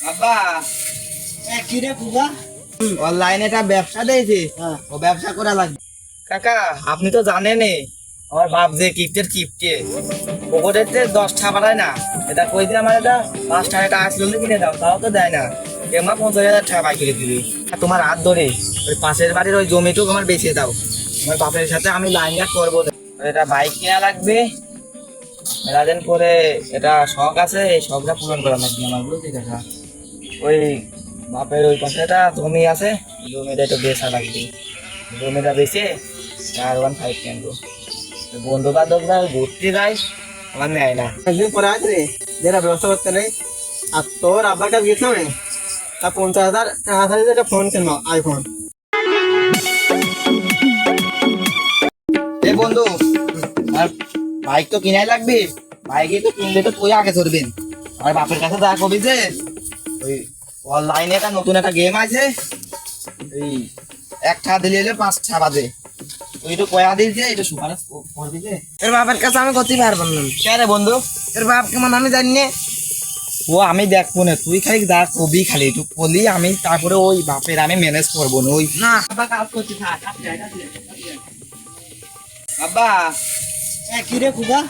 আব্বা। কি রে কুকা অনলাইনে একটা ব্যবসা দিয়েছি হ্যাঁ। ও ব্যবসা করা লাগবে। কাকা আপনি তো জানেনই আমার বাপ যে কিপ্টের কিপ্টে পকেটের না এটা কই আমার এটা? পাঁচ টাকা আসলে কিনে দাও তাও তো দেয় না। এমা পঞ্চাশ হাজার টাকা বাই করে দিবি। তোমার হাত ধরে ওই পাশের বাড়ির ওই জমিটুকু আমার বেঁচে দাও। আমার বাপের সাথে আমি লাইন গার্ড করব। এটা বাইক কেনা লাগবে। রাজেন করে এটা শখ আছে এই শখটা পূরণ করা লাগবে আমার বুঝলি কাকা? ওই বাপের ওই পাশে একটা জমি আছে জমিটা একটু বেচা লাগবে। জমিটা বেচে আর ওয়ান ফাইভ কিনবো বন্ধু বান্ধবরা ঘুরতে যায় আমার নেয় না। একদিন পরে আজ যেটা ব্যবস্থা করতে নেই। আর তোর আব্বার কাছে গেছিলাম তা পঞ্চাশ হাজার হাজার একটা ফোন কিনবো আইফোন এ বন্ধু, আর বাইক তো কিনাই লাগবে। বাইকে তো কিনলে তো তুই আগে ধরবেন আর বাপের কাছে যা কবি যে ওই অনলাইনে একটা নতুন একটা গেম আছে। এই একটা দিলে এলে পাঁচটা বাজে। তুই কয়া দিস যে এটা সুপারিশ করবি যে। এর বাবার কাছে আমি করতে পারব না। কে বন্ধু? এর বাপ কেমন আমি জানি না। ও আমি দেখব না। তুই খালি যা কবি খালি। একটু বলি আমি তারপরে ওই বাপের আমি ম্যানেজ করব না। ওই না। কি রে কুকা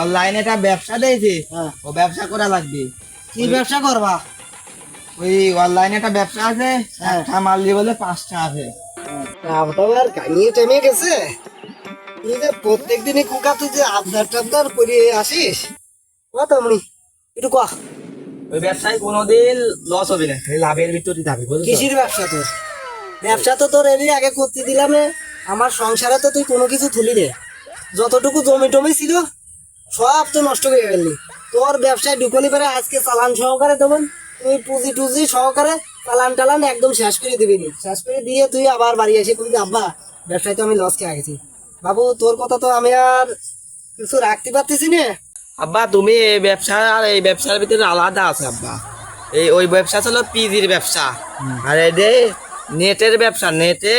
অনলাইনে একটা ব্যবসা দিয়েছি হ্যাঁ। ও ব্যবসা করা লাগবে। কি ব্যবসা করবা? ওই অনলাইনে একটা ব্যবসা আছে হ্যাঁ। একটা মারলি বলে পাঁচটা আছে। আপনার কানিয়ে টেমে গেছে। তুই যে প্রত্যেক দিনই কুকা তুই যে আবদার টাবদার করে আসিস কত আমনি একটু কহ ওই ব্যবসায় কোনোদিন লস হবে না লাভের ভিতরে যাবে বুঝলি কিসির ব্যবসা তোর। ব্যবসা তো তোর এমনি আগে করতে দিলাম। আমার সংসারে তো তুই কোনো কিছু তুলি রে যতটুকু জমি টমি ছিল সব তো নষ্ট হয়ে ফেললি। তোর ব্যবসায় ঢুকলি পারে আজকে চালান সহকারে দেবেন তুই পুঁজি টুজি সহকারে চালান টালান একদম শেষ করে দিবি। শেষ করে দিয়ে তুই আবার বাড়ি এসে বলবি আব্বা, ব্যবসায় তো আমি লস খেয়ে গেছি। বাবু, তোর কথা তো আমি আর কিছু রাখতে পারতেছি না। আব্বা, তুমি এই ব্যবসা আর এই ব্যবসার ভিতরে আলাদা আছে আব্বা। এই ওই ব্যবসা ছিল পিজির ব্যবসা। আর যে নেটের ব্যবসা, নেটে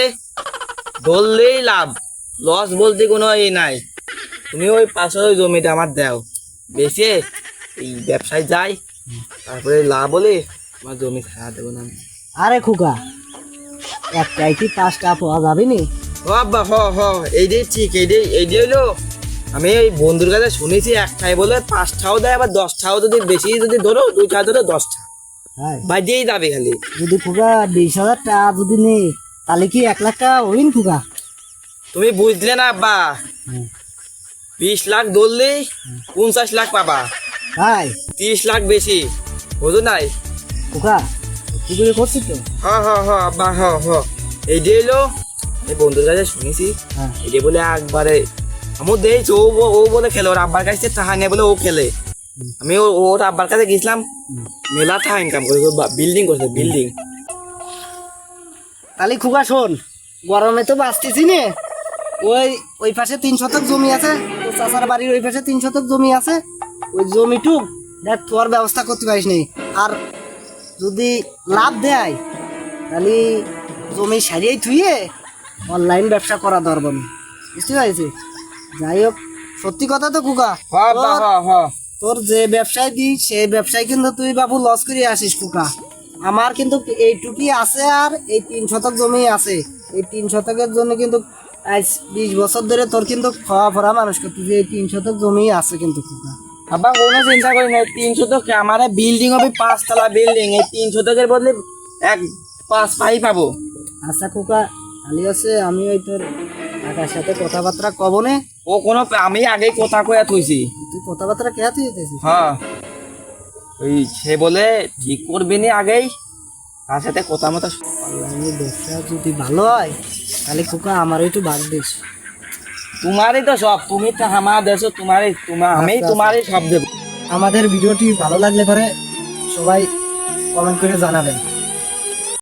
ধরলেই লাভ লস বলতে কোনো ই নাই। তুমি ওই পাশের ওই জমিটা আমার দাও। বেশি এই ব্যবসায় যাই তারপরে লাভ হলে আমার জমি ছাড়া দেবো না আরে খুকা একটাই কি পাঁচটা পাওয়া যাবে নি? ও আব্বা হ হ এইটাই ঠিক এইটাই এইটাই হলো আমি এই বন্ধুর কাছে শুনেছি একটাই বলে পাঁচটাও দেয় আবার দশটাও যদি বেশি যদি ধরো দুইটা ধরো দশটা। হ্যাঁ। বাজেই যাবে খালি। যদি ফুকা বিশ হাজার টাকা যদি নেই তাহলে কি এক লাখ টাকা হইন ফুকা তুমি বুঝলে না আব্বা। বিশ লাখ ধরলেই পঞ্চাশ লাখ পাবা। ভাই। তিরিশ লাখ বেশি। বুঝো নাই? ফুকা কি করে করছিস তো? হ হ হ আব্বা হ হ। এইটাই হলো এই বন্ধুর কাছে শুনেছি। হ্যাঁ। এই বলে একবারে আমার দেখছি ও ও বলে খেলে ওর আব্বার কাছে টাকা নিয়ে বলে ও খেলে। আমি ও- ওর আব্বার কাছে গেছিলাম মেলা টাকা ইনকাম করে বিল্ডিং করছে বিল্ডিং তাহলে খুকা শোন গরমে তো বাঁচতেছি নে। ওই ওই পাশে তিন শতক জমি আছে ও চাচার বাড়ির ওই পাশে তিন শতক জমি আছে। ওই জমিটুক দেখ তোর ব্যবস্থা করতে পারিস নি। আর যদি লাভ দেয় তাহলে জমি সারিয়েই থুয়ে অনলাইন ব্যবসা করা দরকার। বুঝতে পারছি যাই হোক সত্যি কথা তো কুকা। তোর- যে ব্যবসায় দিই সেই ব্যবসায় কিন্তু তুই বাবু লস করে আসিস কুকা। আমার কিন্তু এইটুকুই আছে আর এই তিন শতক জমি আছে। এই তিন শতকের জন্য কিন্তু আজ বিশ বছর ধরে তোর কিন্তু খাওয়া ফরা মানুষ করতেছে। এই তিন শতক জমি আছে কিন্তু কুকা। আব্বা কোনো চিন্তা করি না তিনশো তো আমার বিল্ডিং হবে পাঁচতলা বিল্ডিং এই তিনশো টাকার বদলে এক পাঁচ পাই পাবো। আচ্ছা কুকা খালি আছে আমি ওই তোর কাকার সাথে কথাবার্তা কব নে। ও কোনো আমি আগেই কথা কয়া থইছি। তুই কথাবার্তা কে তুই যেতেছিস হ্যাঁ। ওই সে বলে ঠিক করবি নি আগেই? তার সাথে কথা মতো ব্যবসা যদি ভালো হয় তাহলে কুকা আমার একটু ভাগ দিস। তোমারই তো সব তুমি তো আমার দেশো তোমারই তোমার আমি আচ্ছা, তোমারই সব দেবো। আমাদের ভিডিওটি ভালো লাগলে পরে সবাই কমেন্ট করে জানাবেন।